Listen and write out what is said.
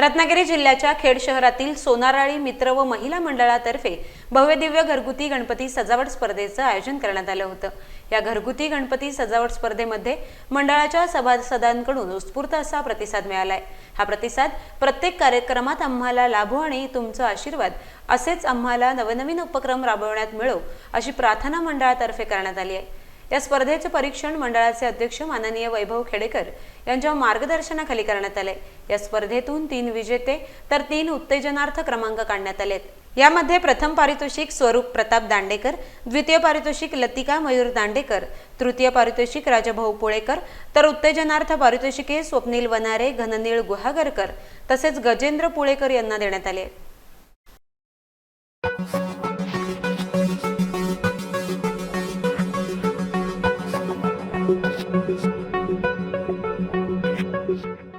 रत्नागिरी जिल्ह्याच्या खेड शहरातील सोनाराळी मित्र व महिला मंडळातर्फे भव्यदिव्य घरगुती गणपती सजावट स्पर्धेचं आयोजन करण्यात आलं होतं. या घरगुती गणपती सजावट स्पर्धेमध्ये मंडळाच्या सभासदांकडून उत्स्फूर्त असा प्रतिसाद मिळालाय. हा प्रतिसाद प्रत्येक कार्यक्रमात आम्हाला लाभो आणि तुमचा आशीर्वाद असेच आम्हाला नवनवीन उपक्रम राबवण्यात मिळो अशी प्रार्थना मंडळातर्फे करण्यात आली आहे. या स्पर्धेचे परीक्षण मंडळाचे अध्यक्ष माननीय वैभव खेडेकर यांच्या मार्गदर्शनाखाली करण्यात आले. या स्पर्धेतून तीन विजेते तर तीन उत्तेजनार्थ क्रमांक काढण्यात आलेत यामध्ये प्रथम पारितोषिक स्वरूप प्रताप दांडेकर द्वितीय पारितोषिक लतिका मयूर दांडेकर तृतीय पारितोषिक राजाभाऊ पुळेकर तर उत्तेजनार्थ पारितोषिके स्वप्नील वनारे घननीळ गुहागरकर तसेच गजेंद्र पुळेकर यांना देण्यात आले. Thank you.